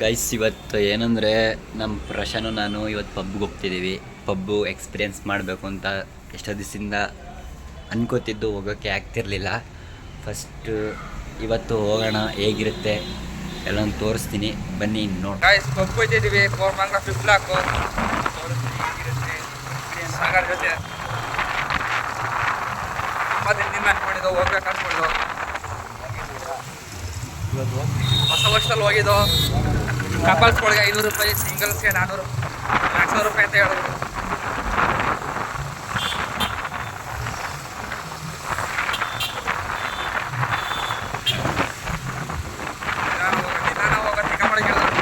Guys ಇವತ್ತು ಏನಂದರೆ ನಮ್ಮ ಪ್ರಶಾನು ನಾನು ಇವತ್ತು ಪಬ್ಗೆ ಹೋಗ್ತಿದ್ದೀವಿ ಪಬ್ಬು ಎಕ್ಸ್ಪೀರಿಯೆನ್ಸ್ ಮಾಡಬೇಕು ಅಂತ ಎಷ್ಟೋ ದಿವಸದಿಂದ ಅನ್ಕೋತಿದ್ದು ಹೋಗೋಕ್ಕೆ ಆಗ್ತಿರಲಿಲ್ಲ. ಫಸ್ಟ್ ಇವತ್ತು ಹೋಗೋಣ, ಹೇಗಿರುತ್ತೆ ಎಲ್ಲ ತೋರಿಸ್ತೀನಿ. ಬನ್ನಿ ನೋಡಿ. ನಿನ್ನ ಅನ್ಕೊಂಡಿದ್ದು ಹೋಗ್ಬೇಕು ಹೊಸ ವರ್ಷದಲ್ಲಿ ಹೋಗಿದ್ದು. ಕಪಲ್ಸ್ಗಳಿಗೆ ಐನೂರು ರೂಪಾಯಿ ಸಿಂಗಲ್ಸ್ಗೆ ನಾನ್ನೂರು ನಾಲ್ಕುನೂರು ರೂಪಾಯಿ ಅಂತ ಹೇಳಿದ್ರು ನಿಧಾನ ಹೋಗೋ ಟಿಕ ಮಾಡಿ ಕೇಳಿದ್ರು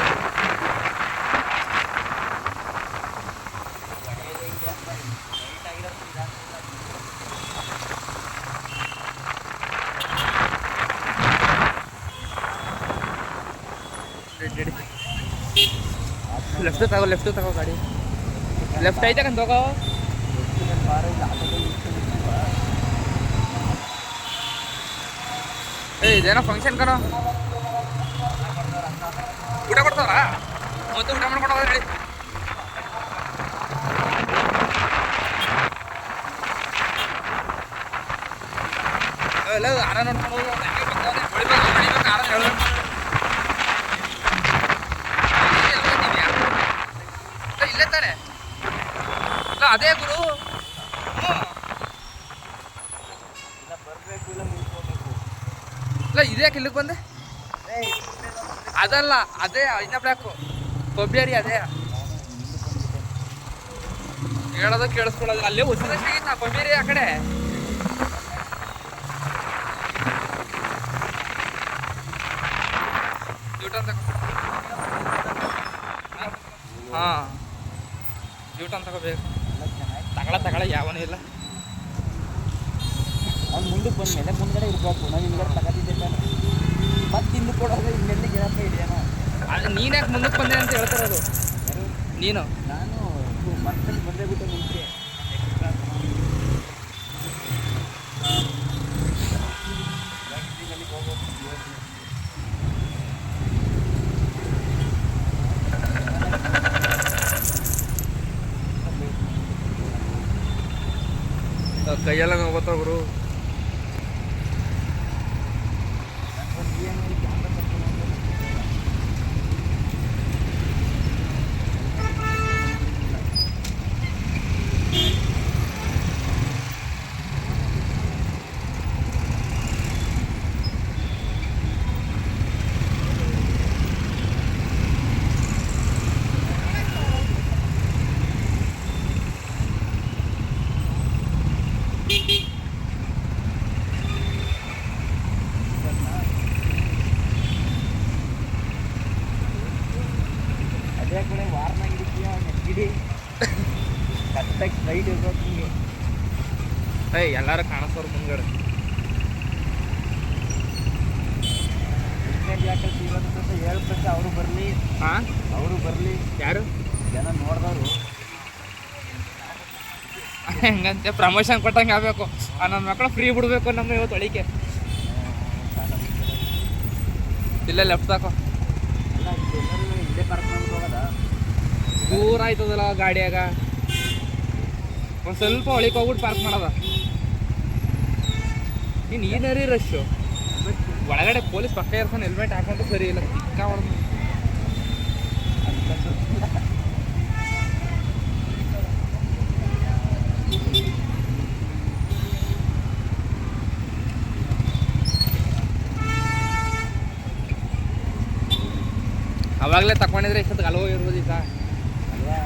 ಲೆಫ್ಟ್ ತಗೋ ಲೆಫ್ಟ್ ತಗೋ ಗಾಡಿ ಲೆಫ್ಟ್ ಐತೆ ಕಂತ ತಗೋ ಏ ಇದೇನೋ ಫಂಕ್ಷನ್ ಕಣೋ ಊಟ ಕೊಡ್ತಾವ್ರಾ ಮತ್ತೆ ಊಟ ಮಾಡ್ಕೊಂಡು ಹೋಗೋದು ಹೇಳಿ ಇಲ್ಲ ಆರ ನೋಡ್ಕೊಂಡು ಹೋಗು ಹೆಂಗೆ ಬರ್ತಾವ್ನೆ? ಹೊಡಿಬೇಕು, ಹೊಡಿಬೇಕು, ಆರ ಹೇಳ್ಬೇಕು. ಎಲ್ಲಿ ಹೋಗಿದ್ಯಾ? ಇಲ್ಲ, ಇಲ್ಲೇ ತಾನೆ ಇಲ್ಲ ಅದೇ ಗುರು ಹ್ಞೂ. ಇದೇ ಇಲ್ಲಿಗೆ ಬಂದೆ. ಅದಲ್ಲ, ಅದೇ, ಇನ್ನ ಬ್ಲಾಕು ಕೊಬ್ಬೇರಿ ಅದೇ. ಹೇಳೋದು ಕೇಳಿಸ್ಕೊಳ್ಳೋದು. ಅಲ್ಲೇ ಉಸಿರ ಕೊಬ್ಬೇರಿ ಆ ಕಡೆ. ಯೂಟರ್ನ್ ತಗೋ. ಹಾಂ. ಯೂಟರ್ನ್ ತಗೋಬೇಕು. ತಗಳ ತಗಳ, ಯಾವನೂ ಇಲ್ಲ. ಅವ್ನು ಮುಂದಕ್ಕೆ ಬಂದ ಮೇಲೆ ಮುಂದ್ಗಡೆ ಇರ್ಬೇಕು. ನಾವು ಹಿಂದ್ಗಡೆ ತಗೋತಿದ್ದೆ ಮತ್ತೆ ಹಿಂದಕ್ಕೆ ಕೊಡೋದು ಇನ್ನೆಲ್ಲಿಗೆ ಏನಪ್ಪ ಇದೆಯೇನೋ ಅದು ನೀನು ಯಾಕೆ ಮುಂದಕ್ಕೆ ಬಂದೆ ಅಂತ ಹೇಳ್ತಾರೆ ಯಾರು? ನೀನು? ನಾನು ಮತ್ತೆ ಬಂದೇ ಬಿಟ್ಟು ಮುಂಚೆ. ಕೈಯೆಲ್ಲ ಹೋಗ್ತಾವ ಗುರು ಅದೇ ಕಡೆ ವಾರ್ನಾಗ ಇರ್ತೀಯ ನೆಗ್ಗಿಡಿ ಕರೆಕ್ಟಾಗಿ ಸ್ಟ್ರೈಟ್ ಇರ್ಬೇಕು ನಿಮಗೆ ಏಯ್ ಎಲ್ಲಾರು ಕಾಣಿಸೋರು ಮುಂದ್ಗಡೆ. ಹೇಳ್ಬೇಕು ಅವರು ಬರಲಿ. ಹಾಂ ಅವರು ಬರಲಿ. ಯಾರು? ಜನ ನೋಡಿದವರು. ಹೆಂಗಂತೆ ಪ್ರಮೋಷನ್ ಕೊಟ್ಟಂಗೆ ಆಗಬೇಕು. ನನ್ನ ಮಕ್ಕಳು ಫ್ರೀ ಬಿಡಬೇಕು ನಮ್ಮ ಇವತ್ತು ಒಳಿಕೆ ಇಲ್ಲೇ ಲೆಫ್ಟ್ ತಾಕೋ ಇಲ್ಲೇ ಪಾರ್ಕ್ ಹೋಗೋದಾ? ದೂರ ಆಯ್ತದಲ್ಲ ಗಾಡಿಯಾಗ. ಒಂದು ಸ್ವಲ್ಪ ಒಳಿಕೆ ಹೋಗ್ಬಿಟ್ಟು ಪಾರ್ಕ್ ಮಾಡೋದ. ನೀನು ಏನರಿ ರಶ್ ಒಳಗಡೆ ಪೊಲೀಸ್ ಪಕ್ಕ ಇರ್ತಾನೆ ಹೆಲ್ಮೆಟ್ ಹಾಕೊಂಡು ಸರಿ ಇಲ್ಲ. ಹೊಡೆದು ಅವಾಗಲೇ ತಗೊಂಡಿದ್ರೆ ಇಷ್ಟೊತ್ತಿಗೆ ಅಲ್ವೋ ಇರ್ಬೋದು ಈಗ. ಅಲ್ವಾ?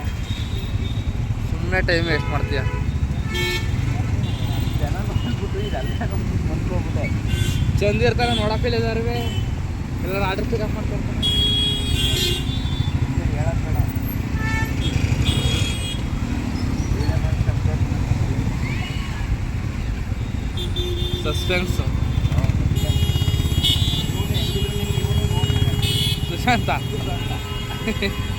ಸುಮ್ಮನೆ ಟೈಮ್ ವೇಸ್ಟ್ ಮಾಡ್ತೀಯ ಜನ ನೋಡ್ಬಿಟ್ಟು ಇದೆಲ್ಲ ನಮ್ಗೆ ಬಂದ್ಕೋಗ್ಬಿಟ್ಟೆ ಚಂದ ಇರ್ತಾರ ನೋಡಪ್ಪಿಲ್ಲ ಇದಾರ್ವೆ ಎಲ್ಲರೂ order pickup video suspense Sushant.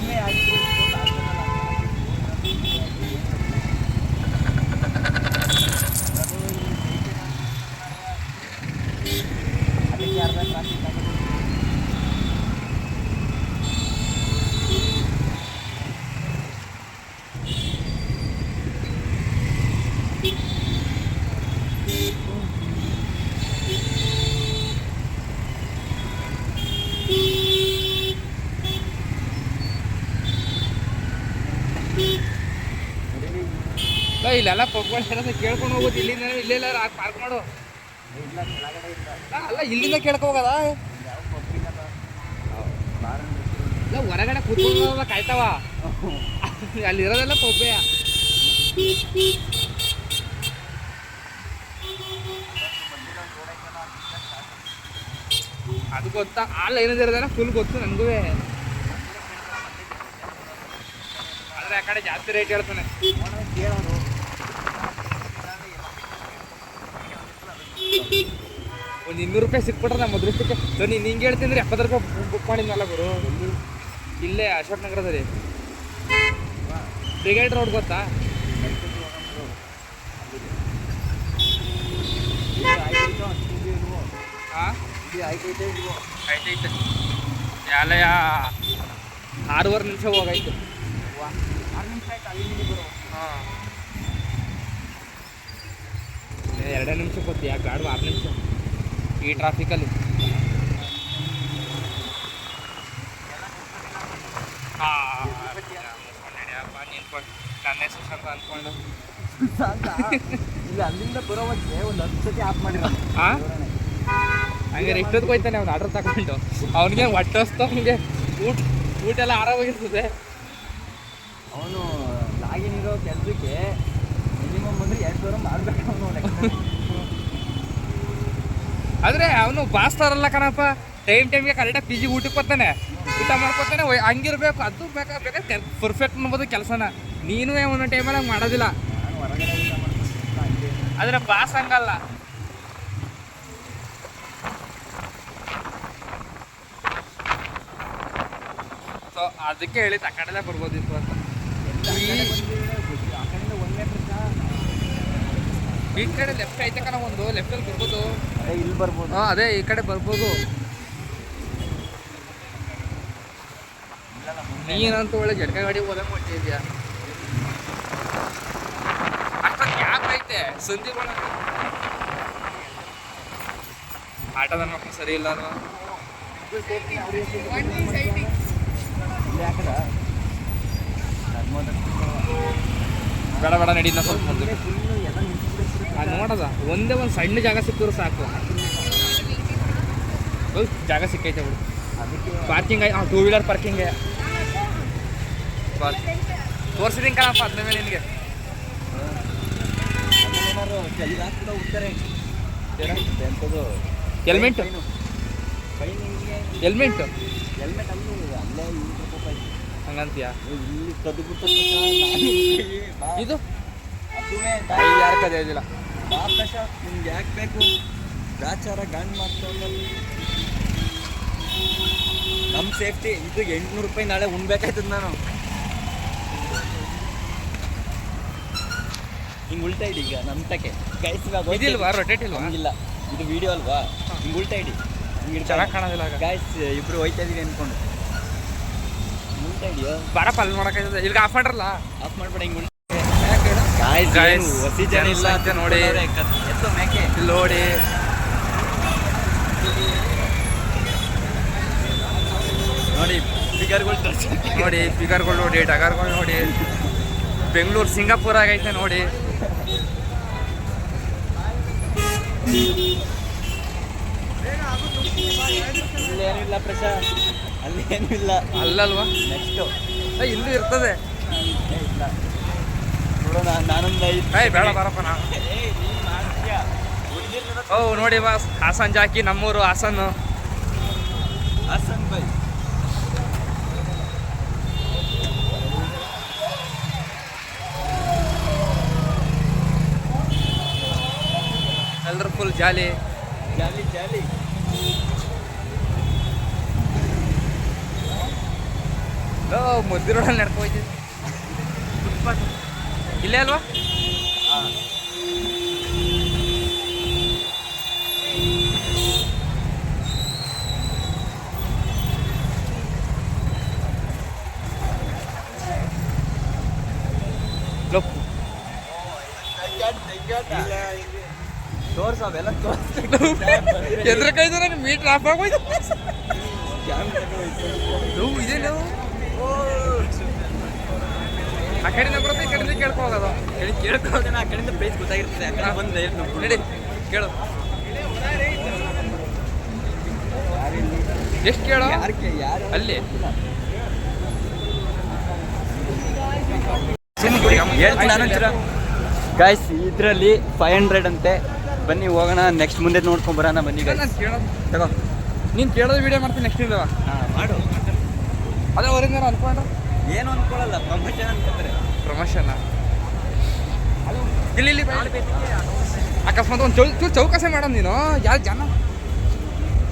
Ini. ಇಲ್ಲೆಲ್ಲ ಪಬ್ಗಳು ಏನಾದ್ರು ಕೇಳ್ಕೊಂಡು ಹೋಗೋದು ಇಲ್ಲಿಂದ ಇಲ್ಲೆಲ್ಲ ಪಾರ್ಕ್ ಮಾಡು. ಅಲ್ಲ, ಇಲ್ಲಿಂದ ಕೇಳ್ಕೊ ಹೋಗೋದ? ಯಾವ ಪಬ್ಲಿಕ್ ಅದ ಬಾರ್ ಇಲ್ಲ, ಹೊರಗಡೆ ಕೂತ್ಕೊಂಡು ಕಾಯ್ತಾವ ಅಲ್ಲಿರೋದೆಲ್ಲ ಪಬ್ಬೆಯ ಅದು ಗೊತ್ತಾ? ಆ ಲೈನ್ ಇರೋದನ್ನ ಫುಲ್ ಗೊತ್ತು ನನಗೂ. ಆದ್ರೆ ಆ ಕಡೆ ಜಾಸ್ತಿ ರೇಟ್ ಹೇಳ್ತಾನೆ ಕೇಳೋದು ಒಂದು ಇನ್ನೂರು ರೂಪಾಯಿ ಸಿಕ್ಬಿಟ್ರೆ ನಮ್ಮ ಅದೃಷ್ಟಕ್ಕೆ. ಸೊ ನೀನು ಹಿಂಗೆ ಹೇಳ್ತೀನಿ ಅಂದ್ರೆ ಎಪ್ಪತ್ತು ರೂಪಾಯಿ ಬುಕ್ ಮಾಡಿದ್ನಲ್ಲ ಗುರು. ಇಲ್ಲೇ ಅಶೋಕ್ ನಗರದಲ್ಲಿ. ಬ್ರಿಗೇಡ್ ರೋಡ್ ಗೊತ್ತಾ? ಹಾಂ ಆಯ್ತೈತೆ ಎಲ್ಲ ಆರೂವರೆ ನಿಮಿಷ ಹೋಗಾಯ್ತು. ಆರು ನಿಮಿಷ ಆಯ್ತು ಅಲ್ಲಿ ಹಾಂ. ಎರಡೇ ನಿಮಿಷ ಗೊತ್ತು ಯಾಕೆ ಗಾಡಿ ಆರು ನಿಮಿಷ. ಈ ಟ್ರಾಫಿಕಲ್ಲಿ ಹಾಂ ನನ್ನ ಹೆಸರು ಅಂತ ಅಂದ್ಕೊಂಡು ಇಲ್ಲ ಅಲ್ಲಿಂದ ಬರೋ ಹೊತ್ತಿಗೆ ಒಂದು ಹತ್ತು ಸತಿ ಆಫ್ ಮಾಡಿರೋದು. ಆ? ಹಂಗಾರೆ ಇಷ್ಟೊತ್ತು ಹೋಯ್ತಾನೆ ಅವ್ನು ಆರ್ಡರ್ ತಗೊಂಡು. ಅವನಿಗೆ ಹೊಟ್ಟೆ ಹಸ್ತು ಅವನಿಗೆ ಊಟ ಊಟ ಎಲ್ಲ ಆರಾಮಾಗಿರ್ತದೆ. ಅವನು ಲಾಗಿನ್ ಇರೋ ಕೆಲಸಕ್ಕೆ ಮಿನಿಮಮ್ ಅಂದ್ರೆ ಎರಡು ಸಾವಿರ ಮಾಡ್ಬೇಕು ಅವನು ಆದರೆ ಅವನು ಬಾಸ್ತಾರಲ್ಲ ಕಣಪ್ಪ. ಟೈಮ್ ಟೈಮ್ಗೆ ಕರೆಕ್ಟಾಗಿ ಪಿ ಜಿ ಊಟಕ್ಕೆ ಬರ್ತಾನೆ. ಊಟ ಮಾಡ್ಕೊತಾನೆ ಹಂಗಿರ್ಬೇಕು, ಅದು ಬೇಕಾ ಪರ್ಫೆಕ್ಟ್ ಅನ್ಬೋದು ಕೆಲಸನ. ನೀನು ಒಂದೊಂದು ಟೈಮಲ್ಲಿ ಹಂಗೆ ಮಾಡೋದಿಲ್ಲ. ಆದರೆ ಬಾಸ್ ಹಂಗಲ್ಲ. ಸೊ ಅದಕ್ಕೆ ಹೇಳಿ ಆ ಬರ್ಬೋದಿತ್ತು ಅಂತ ಆ ಕಡೆ ಬಂದಿದ್ರೆ ಗೊತ್ತು. ಆ ಕಡೆಯಿಂದ ಒಂದು ಮೀಟ್ರ್ ಈ ಕಡೆ ಲೆಫ್ಟ್ ಐತೆ ಕಣ ಒಂದು. ಲೆಫ್ಟಲ್ಲಿ ಬರ್ಬೋದು. ಅದೇ ಇಲ್ಲಿ ಬರ್ಬೋದು. ಹಾಂ ಅದೇ ಈ ಕಡೆ ಬರ್ಬೋದು. ನೀನಂತೂ ಒಳ್ಳೆ ಜಟ್ಕ ಗಾಡಿ ಹೋದಂಗೆ ಹೊಟ್ಟಿದ್ಯಾ ಅಷ್ಟೊಂದು ಐತೆ? ಸಂಧಿ ಒಳಗೆ ಆಟದ ಮಕ್ಕಳು ಸರಿ ಇಲ್ಲ ಹಾಕದ ಬೇಡ ಬೇಡ ನಡೀನ ಸ್ವಲ್ಪ ಮುಂದೆ. ಅದು ನೋಡದ. ಒಂದೇ ಒಂದು ಸಣ್ಣ ಜಾಗ ಸಿಕ್ಕಿದ್ರು ಸಾಕು. ಜಾಗ ಸಿಕ್ಕೈತೆ ಬಿಡು. ಪಾರ್ಕಿಂಗ್ ಹಾಂ ಟೂ ವೀಲರ್ ಪಾರ್ಕಿಂಗ್ ತೋರಿಸಿದೀನಿ ಕಣಪ್ಪ ಅದ್ಮೇಲೆ ನಿನಗೆ. ಹೆಲ್ಮೆಟ್ ಹೆಲ್ಮೆಟ್ ಹಂಗಂತೀಯ? ಇದು? ಯಾರು ಕದಿಯೋದಿಲ್ಲ. ಆಕಾಶ ನಿಮ್ಗೆ ಯಾಕೆ ಬೇಕು? ಗ್ರಾಚಾರ ಗಾಂಡ್ ಮಾಡ್ಕೊಂಡು ನಮ್ಮ ಸೇಫ್ಟಿ ಇದು ಎಂಟ್ನೂರು ರೂಪಾಯಿ ನಾಳೆ ಉಣ್ಬೇಕಾಯ್ತದ ನಾನು. ಹಿಂಗೆ ಉಲ್ಟಾ ಇಡಿ ಈಗ ನಮ್ಮ ತಕ್ಕೆ. ಗೈಸ್ ಇಲ್ವಾ ರೊಟೇಟ್ ಇಲ್ವಾ? ಹಂಗಿಲ್ಲ. ಇದು ವಿಡಿಯೋ ಅಲ್ವಾ? ಹಿಂಗೆ ಉಲ್ಟಾ ಇಡಿ. ಹಿಂಗೆ ಚೆನ್ನಾಗಿ ಕಾಣೋದಿಲ್ಲ ಗೈಸ್ ಇಬ್ರು ಹೋಯ್ತಾ ಇದೀವಿ ಅನ್ಕೊಂಡು. ಉಲ್ಟಾ ಇಡಿಯೋ? ಬರಪ್ಪ ಅಲ್ಲಿ ಮಾಡೋಕ್ಕಾಯ್ತದೆ ಇಲ್ಲಿಗೆ ಆಫ್ ಮಾಡ್ರಲ್ಲ? ಆಫ್ ಮಾಡ್ಬೇಡ ಹಿಂಗೆ Guys, ಗಾಯ್ಸ್ ಹೊಸಿ ಜನ ಇಲ್ಲ ಅಂತ ಜನಸಂಖ್ಯೆ ನೋಡಿ. ಇಲ್ಲಿ ನೋಡಿ. ನೋಡಿ ಫಿಗರ್ಗಳು ನೋಡಿ ಫಿಗರ್ಗಳು ನೋಡಿ ಟಗರ್ಗಳು ನೋಡಿ. ಬೆಂಗಳೂರು ಸಿಂಗಾಪುರ ಆಗೈತೆ ನೋಡಿ. ಇಲ್ಲೇನಿಲ್ಲ ಪ್ರಶಾಂತ್ ಅಲ್ಲಿ ಏನೂ ಇಲ್ಲ ಅಲ್ಲಲ್ವಾ ನೆಕ್ಸ್ಟು ಇಲ್ಲೂ ಇರ್ತದೆ ಇಲ್ಲ. ನೋಡೋಣ ನಾನೊಂದು ಐದು ಏಯ್ ಬೇಡ ಬಾರಪ್ಪ ನೀನ್. ಓ ನೋಡಿ ಬಾಸ್ ಹಾಸನ್ ಜಾಕಿ ನಮ್ಮೂರು ಹಾಸನ್ನು. ಹಾಸನ್ ಬೈ. ಎಲ್ಲರೂ ಫುಲ್ ಜಾಲಿ. Jolly jolly. ಓ ಮುದ್ದಿ ರೋಡಲ್ಲಿ ನಡ್ಕೋಯ್ತೀವಿ ಇಲ್ಲೇ ಅಲ್ವಾ? ಎದ್ರ ನನಗೆ ಮೀಟ್ರ್ ಆಫ್ ಆಗೋಯ್ತು? ಇದೇನು ಆ ಕಡೆಯಿಂದ ಬರುತ್ತೆ ಈ ಕಡೆ ಕಡೆಯಿಂದ ಕೇಳ್ಕೊಳ್ಳೋದು ಹೇಳಿ ಕೇಳ್ಕೊ ಆ ಕಡೆಯಿಂದ ಪ್ರೈಸ್ ಗೊತ್ತಾಗಿರ್ತದೆ ಆ ಕಡೆ ಬಂದು ನಡಿ ಕೇಳು. ಎಷ್ಟು ಕೇಳು? ಯಾರು? ಅಲ್ಲಿ. ಗಾಯ್ಸ್ ಇದರಲ್ಲಿ ಫೈವ್ ಹಂಡ್ರೆಡ್ ಅಂತೆ. ಬನ್ನಿ ಹೋಗೋಣ. ನೆಕ್ಸ್ಟ್ ಮುಂದೆ ನೋಡ್ಕೊಂಡ್ ಬರೋಣ. ಬನ್ನಿ ತಗೋ. ನೀನು ಕೇಳೋದು ವಿಡಿಯೋ ಮಾಡ್ತೀನಿ ನೆಕ್ಸ್ಟ್ ಇಂದ ಹಾ, ಮಾಡು. ಅದ್ರ ಒರಿಜಿನಲ್ ಅನ್ಕೊಂಡ್ರೆ. ಏನು ಅನ್ಕೊಳ್ಳಲ್ಲ ಪ್ರಮೋಷನ್ ಅಂತಂದ್ರೆ ಪ್ರಮೋಷನ್ ಇಲ್ಲಿ ಇಲ್ಲಿ ಅಕಸ್ಮಾತ್ ಒಂದು ಚೌ ಚೂರು ಚೌಕಾಸೆ ಮಾಡೋದು ನೀನು. ಯಾವ ಜನ?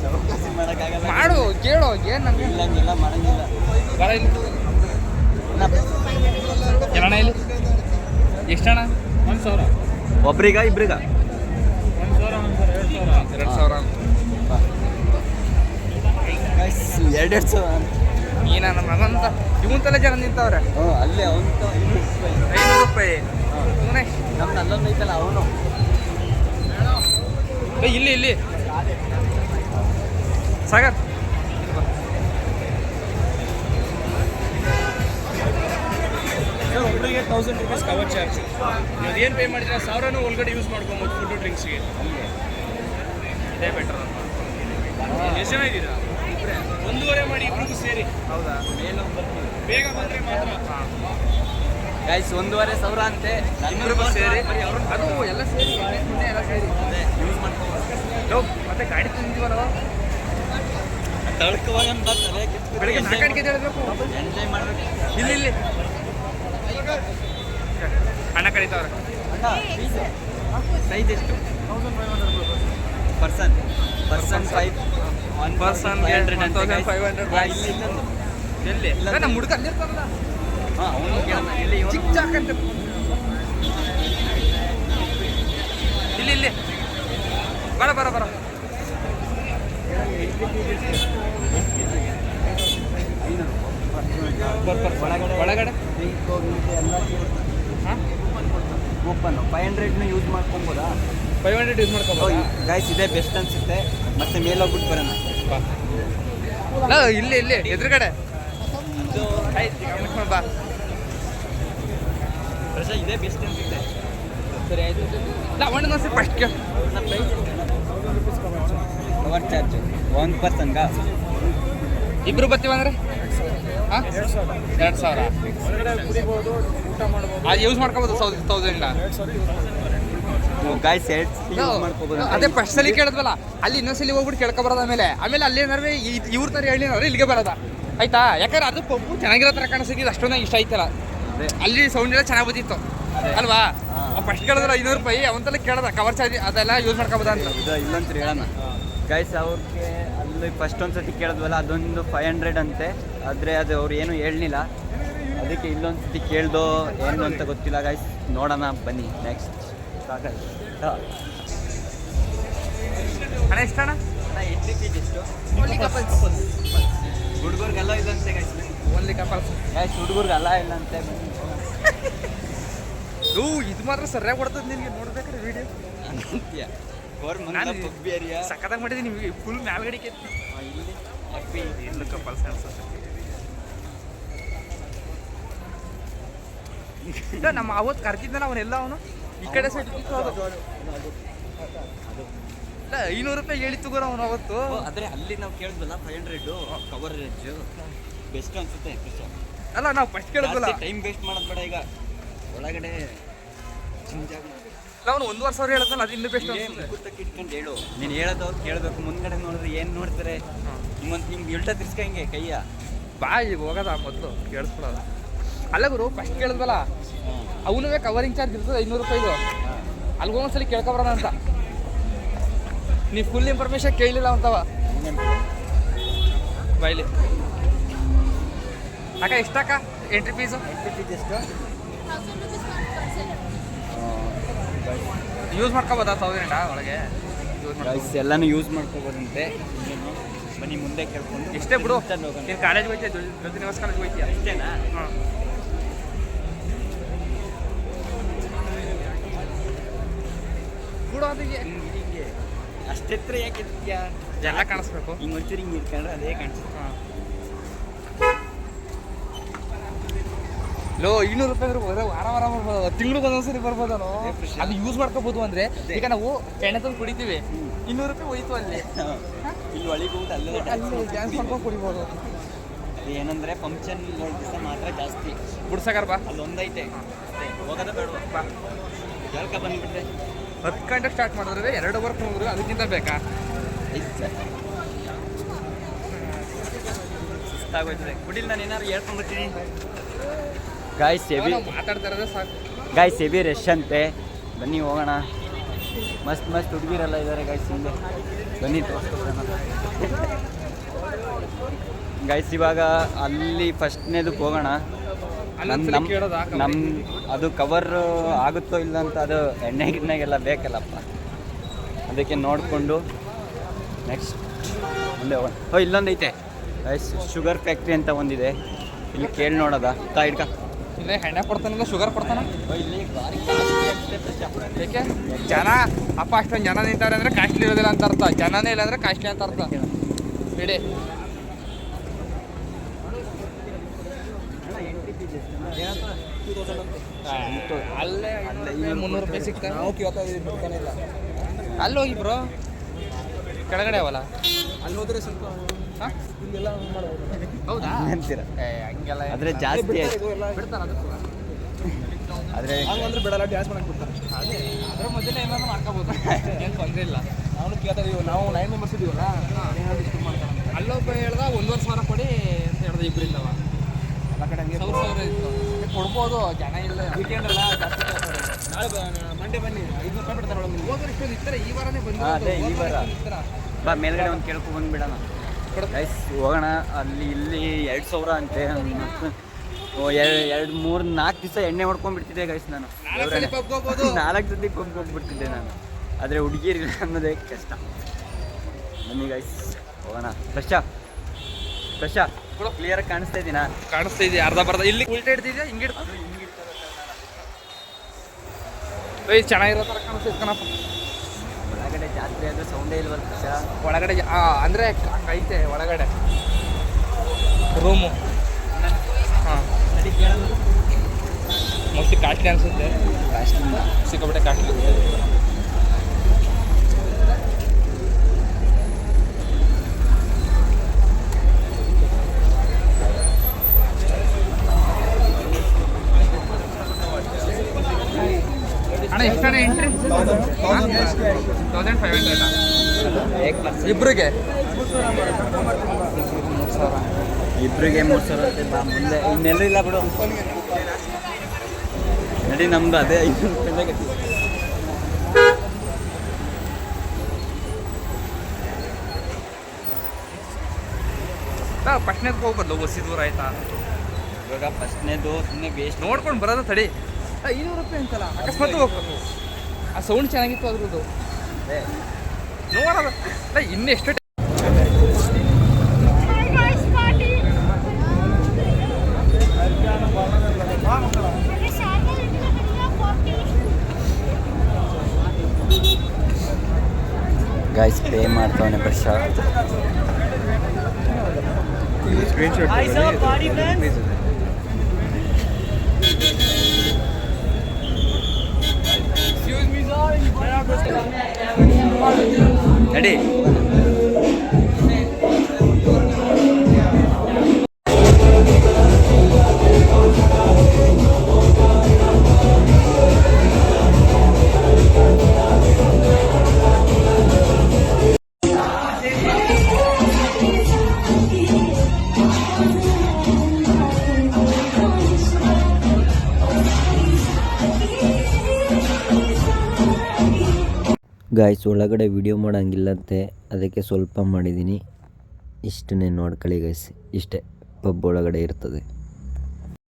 ಚೌಕಾಸಿ ಮಾಡಕ್ಕಾಗಲ್ಲ. ಮಾಡು ಕೇಳು ಏನು ನಂಗೆ? ಇಲ್ಲ ಹಂಗೆಲ್ಲ ಮಾಡಂಗಿಲ್ಲ. ಬರ ಇಲ್ಲಿ. ಏನಣ್ಣ ಇಲ್ಲಿ? ಎಷ್ಟಣ್ಣ ಒಂದು ಸಾವಿರ. ಒಬ್ರಿಗ ಇಬ್ರಿಗ? ಒಂದು ಸಾವಿರ ಒಂದು ಸಾವಿರ ಎರಡು ಸಾವಿರ. ಎರಡು ಸಾವಿರ. ಎರಡೆರಡು ಸಾವಿರ. ನೀನ ನಮ್ಮ ಮಗಂತ ಇವಂತೆಲ್ಲ ಜನ ನಿಂತವ್ರೆ? ಅಲ್ಲೇ ಅವನು ಐನೂರು ರೂಪಾಯಿ. ನಮ್ದು ಅಲ್ಲೊಂದು ಐತಲ್ಲ ಅವನು. ಏ, ಇಲ್ಲಿ ಇಲ್ಲಿ. ಸಾಗರ್. ಹುಡುಗಿಗೆ ತೌಸಂಡ್ ರುಪೀಸ್ ಕವರ್ ಚಾರ್ಜ್ ನೀವು ಏನು ಪೇ ಮಾಡಿದ್ರೆ? ಸಾವಿರನೂ ಒಳಗಡೆ ಯೂಸ್ ಮಾಡ್ಕೊಬೋದು ಫುಡ್ ಡ್ರಿಂಕ್ಸ್ಗೆ ಇದೇ ಬೆಟರ್ ಎಷ್ಟು ಜನ ಇದ್ದೀರಾ? ಒಂದೂವರೆ ಮಾಡಿ ಇಬ್ಬರಿಗೂ ಸೇರಿ. ಹೌದಾ? ಬೇಗ ಬಂದರೆ ಮಾತ್ರ. ಗೈಸ್ ಒಂದೂವರೆ ಸಾವಿರ ಅಂತೆ. ಇಬ್ಬರಿಗೂ ಸೇರಿ. ಅದು ಎಲ್ಲ ಸೇರಿ ಎಲ್ಲ ಸೇರಿ. ಯೂಸ್ ಮತ್ತೆ ಗಾಡಿ ತಂದಿವಲ್ಲ ತಳ್ಕುವಾಗ ಬರ್ತಾರೆ ಬೆಳಿಗ್ಗೆ ನಾಲ್ಕು ಗಂಟೆಗೆ ಹೇಳಬೇಕು ಎಂಜಾಯ್ ಮಾಡಬೇಕು. ಇಲ್ಲಿ ಇಲ್ಲಿ. ಅಣ್ಣ ಕಡಿತಾವ್ರ ಸೈಜ್ ಎಷ್ಟು? Person person five one Person ಗೆ 1500 bucks. ಇಲ್ಲಿ ಇನ್ನೊಂದು ಎಲ್ಲಿ ನಮ್ಮ ಹುಡುಗ ಅಲ್ಲಿರ್ತಾರಲ್ಲ ಹಾಂ ಅವನು ಕೇಳೋಣ ಇಲ್ಲಿ ಇವನು? ಚಿಕ್ಕ ಚಾಕಂತ ಇಲ್ಲಿ ಇಲ್ಲಿ. ಬರ ಬರ ಬರ. ಒಳಗಡೆ? ಒಳಗಡೆ ಹಾಂ? ಓಪನ್ ಫೈವ್ ಹಂಡ್ರೆಡ್ನ ಯೂಸ್ ಮಾಡ್ಕೊಬೋದಾ? ಫೈವ್ ಹಂಡ್ರೆಡ್ ಯೂಸ್ ಮಾಡ್ಕೊಬೋದು? ಗೈಸ್ ಇದೇ ಬೆಸ್ಟ್ ಅನ್ಸುತ್ತೆ. ಮತ್ತೆ ಮೇಲೆ ಹೋಗ್ಬಿಟ್ಟು ಬರೋಣ. ಇಲ್ಲ ಇಲ್ಲಿ ಇಲ್ಲಿ ಎದುರುಗಡೆ. ಬಾ. ಇದೇ ಬೆಸ್ಟ್ ಅನ್ಸುತ್ತೆ. ಸರಿ ಆಯ್ತು. ಇಲ್ಲ ಒಂದು ಒಂದ್ಸರಿ ಫಸ್ಟ್ ಕೇಳು. ಕವರ್ ಚಾರ್ಜ್ ಒಂದು ಪರ್ಸನ್ಗಾ ಇಬ್ರು ಬರ್ತೀವಂದ್ರೆ ಹಾಂ? ಎರಡು ಸಾವಿರ. ಅದು ಯೂಸ್ ಮಾಡ್ಕೋಬೋದು ತೌಸಂಡ್ ತೌಸಂಡ್ ಗಾಯ್ಸ್ ಮಾಡ್ಕೋಬೋದು ಅದೇ ಫಸ್ಟ್ ಅಲ್ಲಿ ಕೇಳಿದ್ವಲ್ಲ ಅಲ್ಲಿ ಇನ್ನೊಂದ್ಸಲಿ ಹೋಗ್ಬಿಟ್ಟು ಕೇಳ್ಕೊ ಬರದ ಆಮೇಲೆ ಆಮೇಲೆ ಅಲ್ಲಿ ಏನಾದ್ರೆ ಇವ್ರ ತರ ಹೇಳಿದ್ರೆ ಇಲ್ಲಿಗೆ ಬರೋದ. ಆಯ್ತಾ? ಯಾಕಂದ್ರೆ ಅದು ಪಪ್ಪು ಚೆನ್ನಾಗಿರೋ ತರ ಕಾಣಿಸಿದ್ದು ಅಷ್ಟೊಂದು ಇಷ್ಟ ಆಯ್ತಲ್ಲ. ಅಲ್ಲಿ ಸೌಂಡ್ ಎಲ್ಲ ಚೆನ್ನಾಗಿ ಬಂದಿತ್ತು. ಅಲ್ವಾ? ಫಸ್ಟ್ ಕೇಳಿದ್ರೆ ಐನೂರು ರೂಪಾಯಿ ಅವಂತೆಲ್ಲ ಕೇಳದ ಕವರ್ ಚಾರ್ಜ್ ಅದೆಲ್ಲ ಯೂಸ್ ಮಾಡ್ಕೊಬೋದ ಅಂತ. ಇಲ್ಲಂತ ಹೇಳೋಣ. ಗೈಸ್ ಅವ್ರಿಗೆ ಅಲ್ಲಿ ಫಸ್ಟ್ ಒಂದು ಸತಿ ಕೇಳಿದ್ವಲ್ಲ ಅದೊಂದು ಫೈವ್ ಹಂಡ್ರೆಡ್ ಅಂತೆ. ಆದರೆ ಅದು ಅವ್ರು ಏನು ಹೇಳಲಿಲ್ಲ. ಅದಕ್ಕೆ ಇಲ್ಲೊಂದು ಸತಿ ಕೇಳ್ದೋ ಏನು ಅಂತ ಗೊತ್ತಿಲ್ಲ ಗೈಸ್ ನೋಡೋಣ ಬನ್ನಿ ನೆಕ್ಸ್ಟ್ ಸಾಕಾಯ್ತು ಹಣ ಎಷ್ಟಣ್ಣ ಎಂಟ್ರಿ ಫೀಸ್ ಎಷ್ಟು ಓನ್ಲಿ ಕಪಲ್ಸ್ ಹುಡುಗರಿಗೆಲ್ಲ ಇದಂತೆ ಗೈಸ್ ಓನ್ಲಿ ಕಪಲ್ಸ್ ಗೈಸ್ ಹುಡುಗರಿಗೆಲ್ಲ ಇಲ್ಲ ಅಂತೆ ಓ ಇದು ಮಾತ್ರ ಸರಿಯಾಗಿ ಕೊಡ್ತದೆ ನಿನಗೆ ನೋಡ್ಬೇಕಾದ್ರೆ ವಿಡಿಯೋ ಅಂತ್ಯ ಗೌರ್ಮೆಂಟ್ ನಾನು ಪಬ್ ಏರಿಯಾ ಸಕ್ಕತ್ತಾಗಿ ಮಾಡಿದ್ದೀನಿ ಫುಲ್ ಮ್ಯಾಲ್ಗಡಿಕೆ ಇಲ್ಲಿ? ಹ್ಯಾಪಿ ಏನು ಕಪಲ್ಸ್ ಅನ್ಸುತ್ತೆ ಇಲ್ಲ ನಮ್ಮ ಅವತ್ತು ಕರ್ತಿದ್ದಾನ ಅವನೆಲ್ಲ ಅವನು? ಈ ಕಡೆ ಸೈಡ್ ಇಲ್ಲ ಐನೂರು ರೂಪಾಯಿ ಹೇಳಿ ತಗೋರ ಅವನು ಅವತ್ತು. ಆದರೆ ಅಲ್ಲಿ ನಾವು ಕೇಳಿದ್ವಲ್ಲ ಫೈವ್ ಹಂಡ್ರೆಡು ಕವರೇಜು ಬೆಸ್ಟ್ ಅನ್ಸುತ್ತೆ ಅಲ್ಲ ನಾವು ಫಸ್ಟ್ ಕೇಳಿದ್ವಲ್ಲ. ಟೈಮ್ ವೇಸ್ಟ್ ಮಾಡೋದು ಬೇಡ ಈಗ. ಒಳಗಡೆ ಇಲ್ಲ ಅವನು ಒಂದುವರೆ ಸಾವಿರ ಹೇಳಿದ್ನಲ್ಲ ಅದು ಇನ್ನೂ ಬೆಸ್ಟ್ ಮುಗುತ್ತಕ್ಕೆ ಇಟ್ಕೊಂಡು ಹೇಳು. ನೀನು ಹೇಳೋದವ್ರು ಕೇಳಬೇಕು ಮುಂದ್ಗಡೆ ನೋಡಿದ್ರೆ ಏನು ನೋಡ್ತಾರೆ? ನಿಮ್ಮಂತ ನಿಮ್ಗೆ ಉಲ್ಟಾ ತಿರ್ಸ್ಕ ಹಿಂಗೆ ಕೈಯ. ಬಾ ಈಗ ಹೋಗೋದ ಮೊದಲು ಕೇಳಿಸ್ಕೊಳೋದ ಅಲ್ಲ ಗುರು ಫಸ್ಟ್ ಕೇಳಿದ್ವಲ್ಲ ಅವನು ಕವರಿಂಗ್ ಚಾರ್ಜ್ ಇರ್ತದೆ ಐನೂರು ರೂಪಾಯಿದು ಅಲ್ಲಿಗೆ ಒಂದ್ಸಲಿ ಕೇಳ್ಕೊಬರೋಣ ಅಂತ. ನೀ ಫುಲ್ ಇನ್ಫಾರ್ಮೇಶನ್ ಕೇಳಲಿಲ್ಲ ಅಂತವ. ಬೈಲಿ. ಅಕ್ಕ ಎಷ್ಟಕ್ಕ ಎಂಟ್ರಿ ಫೀಸು ಎಷ್ಟು? ಯೂಸ್ ಮಾಡ್ಕೋಬೋದಾ ತೌಸಂಡ ಒಳಗೆ? ಎಲ್ಲಾನು ಯೂಸ್ ಮಾಡ್ಕೋಬೋದಂತೆ. ಬನ್ನಿ ಮುಂದೆ ಕೇಳ್ಕೊಂಡು ಇಷ್ಟೇ ಬಿಡು. ಕಾಲೇಜ್ ಹೋಯ್ತೀಯ ಜ್ಯೋತಿ ಕಾಲೇಜ್ ಹೋಯ್ತೀಯ ಅಷ್ಟೇನಾ? ಹಾಂ ಬಿಡು ಅದಕ್ಕೆ ಹಿಂಗೆ ಹಿಂಗೆ. ಅಷ್ಟೆತ್ರ ಯಾಕೆ ಎಲ್ಲ ಕಾಣಿಸ್ಬೇಕು. ಹಿಂಗೆ ಒಂಚೂರು ಹಿಂಗೆ ಇಟ್ಕೊಂಡ್ರೆ ಅದೇ ಕಾಣಿಸ್ಬೇಕು ಲೋ ಇನ್ನೂರು ರೂಪಾಯಿ ಬರೋ ವಾರ ವಾರ ಬರ್ಬೋದು. ತಿಂಗ್ಳಿಗೆ ಒಂದೊಂದ್ಸರಿ ಬರ್ಬೋದು ಅದು ಯೂಸ್ ಮಾಡ್ಕೋಬೋದು ಅಂದ್ರೆ ಈಗ ನಾವು ಎಣ್ಣೆ ತಂದು ಕುಡಿತೀವಿ. ಇನ್ನೂರು ರೂಪಾಯಿ ಹೋಯ್ತು ಅಲ್ಲಿ. ಇಲ್ಲಿ ಒಳಗೆ ಹೋಗ್ಬಿಟ್ಟು ಅಲ್ಲೇ ಡ್ಯಾನ್ಸ್ ಮಾಡ್ಕೊಂಡು ಕುಡಿಬೋದು. ಏನಂದ್ರೆ ಫಂಕ್ಷನ್ ದಿವಸ ಮಾತ್ರ ಜಾಸ್ತಿ. ಬಿಡ್ಸಕಾರ ಬಾ. ಅಲ್ಲೊಂದೈತೆ. ಹೋಗೋದ ಬೇಡ. ಬಾ. ಕೇಳ್ಕ ಬಂದ್ಬಿಟ್ರೆ. ಹತ್ತು ಗಂಟೆ ಸ್ಟಾರ್ಟ್ ಮಾಡಿದ್ರೆ ಎರಡು ವರ್ಕ್ ಹೋದ್ರೆ ಅದಕ್ಕಿಂತ ಬೇಕಾ? ಸುಸ್ತಾಗೋಯ್ತದೆ. ಕುಡಿಲ್ ನಾನು ಏನಾರು ಹೇಳ್ಕೊಂಡ್ಬಿಡ್ತೀನಿ. ಗಾಯ್ಸ್ ಹೆವಿ ನಾವು ಮಾತಾಡ್ತಾ ಇರೋದೇ ಸಾಕು. ಗಾಯ್ಸ್ ಹೆವಿ ರಶ್ ಅಂತೆ. ಬನ್ನಿ ಹೋಗೋಣ. ಮಸ್ತ್ ಮಸ್ತ್ ಹುಡುಗಿರೆಲ್ಲ ಇದ್ದಾರೆ ಗಾಯ್ಸ್ ಹಿಂದೆ. ಬನ್ನಿ ಗಾಯ್ಸ್ ಇವಾಗ ಅಲ್ಲಿ ಫಸ್ಟ್ನೇದಕ್ಕೆ ಹೋಗೋಣ. ನಮ್ ಅದು ಕವರ್ ಆಗುತ್ತೋ ಇಲ್ಲ ಅಂತ ಅದು ಎಣ್ಣೆ ಗಿಣ್ಣೆಗೆಲ್ಲ ಬೇಕಲ್ಲಪ್ಪ. ಅದಕ್ಕೆ ನೋಡಿಕೊಂಡು ನೆಕ್ಸ್ಟ್ ಮುಂದೆ ಓ ಇಲ್ಲೊಂದೈತೆ ಗೈಸ್ ಶುಗರ್ ಫ್ಯಾಕ್ಟ್ರಿ ಅಂತ ಒಂದಿದೆ. ಇಲ್ಲಿ ಕೇಳಿ ನೋಡೋದ. ತಾ ಇಡ್ಕ. ಇಲ್ಲೇ ಹೆಣ್ಣೆ ಕೊಡ್ತಾನಿಲ್ಲ ಶುಗರ್ ಕೊಡ್ತಾನ? ಇಲ್ಲಿ ಏಕೆ? ಜನ ಅಪ್ಪ ಅಷ್ಟೊಂದು ಜನ ನಿಂತಾರೆ ಅಂದ್ರೆ ಕಾಸ್ಟ್ಲಿ ಇರೋದಿಲ್ಲ ಅಂತ ಅರ್ಥ. ಜನನೇ ಇಲ್ಲ ಅಂದ್ರೆ ಕಾಸ್ಟ್ಲಿ ಅಂತ ಅರ್ಥ. ಬಿಡಿ. ಅಲ್ಲೇ ಅಲ್ಲೇ ಮುನ್ನೂರು ರೂಪಾಯಿ ಇಲ್ಲ ಅಲ್ಲಿ ಹೋಗಿ ಬ್ರೋ ಕೆಳಗಡೆ ಅವಲ್ಲ? ಅಲ್ಲಿ ಹೋದ್ರೆ ಸ್ವಲ್ಪ ಹಾಂ? ಹಿಂಗೆಲ್ಲ ಮಾಡ್ಬೋದು. ಹೌದಾ? ಅಂತೀರ? ಏ ಹಂಗೆಲ್ಲ ಆದ್ರೆ ಜಾಸ್ತಿ ಬಿಡ್ತಾರ ಅದು ಆದ್ರೆ ಹಂಗಂದ್ರೆ ಬಿಡಲ್ಲ ಡ್ಯಾನ್ಸ್ ಮಾಡಕ್ ಬಿಡ್ತಾರೆ. ಅದೇ ಅದ್ರ ಮಧ್ಯೆ ಏನಾದ್ರು ಮಾಡ್ಕೋಬೋದು. ಏನು ತೊಂದರೆ ಇಲ್ಲ. ನಾವು ಕೇಳ್ತಾ ಇದೀವಿ ನಾವು ನೈನ್ ಮೆಂಬರ್ಸ್ ಇದೀವಲ್ಲ ಇಷ್ಟು ಮಾಡ್ತಾರೆ ಅಲ್ಲೊಬ್ಬ ಹೇಳ್ದ ಒಂದೂವರೆ ಸಾವಿರ ಕೊಡಿ ಅಂತ ಹೇಳ್ದ ಇಬ್ರಿಂದವ. ಎಲ್ಲ ಕಡೆ ಹಂಗೆ ಸಾವಿರ ಸಾವಿರ ಇತ್ತು. ಕೊಡ್ಬೋದು ಜನ ಇಲ್ಲ. ವೀಕೆಂಡ್ ಅಲ್ಲ ಜಾಸ್ತಿ ಕೇಳ್ತಾರೆ ನಾಳೆ ಮಂಡೇ ಬನ್ನಿ ಐದುನೂರು ರೂಪಾಯಿ ಬಿಡ್ತಾರೆ ಒಳಗೆ ಹೋದ್ರೆ ಇಷ್ಟೊಂದು ಇತ್ತರ ಈ ವಾರನೇ ಬಂದು ಹಾ, ಅದೇ ಈ ವಾರ. ಬಾ ಮೇಲ್ಗಡೆ ಒಂದು ಕೇಳ್ಕೊ ಬಂದ್ಬಿಡೋಣ. ಗೈಸ್ ಹೋಗೋಣ. ಅಲ್ಲಿ ಇಲ್ಲಿ ಎರಡು ಸಾವಿರ ಅಂತೆ. ಎರಡು ಎರಡು ಮೂರು ನಾಲ್ಕು ದಿವಸ ಎಣ್ಣೆ ಹೊಡ್ಕೊಂಡ್ಬಿಡ್ತಿದ್ದೆ ಗೈಸ್ ನಾನು. ನಾಲ್ಕು ಸತಿ ಹೋಗ್ಬಿಡ್ತಿದ್ದೆ ನಾನು. ಆದರೆ ಹುಡುಗಿರಿಲ್ಲ ಅನ್ನೋದೇ ಕಷ್ಟ. ಬನ್ನಿ ಗೈಸ್ ಹೋಗೋಣ. ಫ್ರೆಶ ಫ್ರೆಶ ಕ್ಲಿಯರ್ ಕಾಣಿಸ್ತಾ ಇದೀನಾ? ಕಾಣಿಸ್ತಾ ಇದೆಯಾ? ಅರ್ಧ ಬರ್ಧ ಇಲ್ಲಿ ಉಲ್ಟೆ ಹಿಡ್ತಿದ್ಯಾ ಹಿಂಗೆ ಏಯ್ ಚೆನ್ನಾಗಿರೋ ಥರ ಕಾಣಿಸ್ತೈತೆ ಕಣಪ್ಪ. ಒಳಗಡೆ ಜಾತ್ರೆ ಆದರೆ ಸೌಂಡೇ ಇಲ್ವಲ್ಲ ಫ್ರೆಶ ಒಳಗಡೆ ಅಂದರೆ ಹಂಗೈತೆ ಐತೆ ಒಳಗಡೆ. ರೂಮು ಹಾಂ. ಮೋಸ್ಟ್ಲಿ ಕಾಸ್ಟ್ಲಿ ಅನಿಸುತ್ತೆ. ಸಿಕ್ಕಾಪಟ್ಟೆ ಕಾಸ್ಟ್ಲಿ ಅಣ್ಣ ಎಷ್ಟಣ್ಣ ಎಂಟ್ರಿ ತೌಸಂಡ್ ಫೈವ್ ಹಂಡ್ರೆಡ್ ಇಬ್ರಿಗೆ? ಇಬ್ಬರಿಗೆ ಮೂರು ಸಾವಿರ ಬಾ ಮುಂದೆ ಇನ್ನೆಲ್ಲ ಇಲ್ಲ ಬಿಡು. ನಡಿ ನಮ್ದು ಅದೇ ಐನೂರು ರೂಪಾಯಿದಾಗ ಐತಿ. ಪಟ್ನೆದ್ಗೆ ಹೋಗ್ಬದ್ಲು ಒಸಿ ದೂರ ಆಯ್ತಾ? ಇವಾಗ ಫಸ್ಟ್ನೇದು ಸುಮ್ಮನೆ ವೇಸ್ಟ್ ನೋಡ್ಕೊಂಡು ಬರೋದು ತಡಿ. ಐನೂರು ರೂಪಾಯಿ ಅಂತಲ್ಲ ಅಕಸ್ಮಾತ್ ಹೋಗ್ಬೇಕು ಆ ಸೌಂಡ್ ಚೆನ್ನಾಗಿತ್ತು ಅದ್ರದ್ದು. ನೋಡೋದು ಅಲ್ಲ ಇನ್ನೆಷ್ಟು Hi guys, party. ಅದೇ ಶಾಲೆ ಇಟ್ಕೊಂಡಿಲ್ಲ ಪಾರ್ಟಿ ಗಾಯ್ಸ್ ಪೇ ಮಾಡ್ತಾವನೆ ಫ್ರೆಶ ನಡಿ ಗಾಯ್ಸ್ ಒಳಗಡೆ ವಿಡಿಯೋ ಮಾಡೋಂಗಿಲ್ಲಂತೆ. ಅದಕ್ಕೆ ಸ್ವಲ್ಪ ಮಾಡಿದ್ದೀನಿ ಇಷ್ಟನ್ನೇ ನೋಡ್ಕೊಳ್ಳಿ ಗೈಸ್ ಇಷ್ಟೇ ಪಬ್ ಒಳಗಡೆ ಇರ್ತದೆ.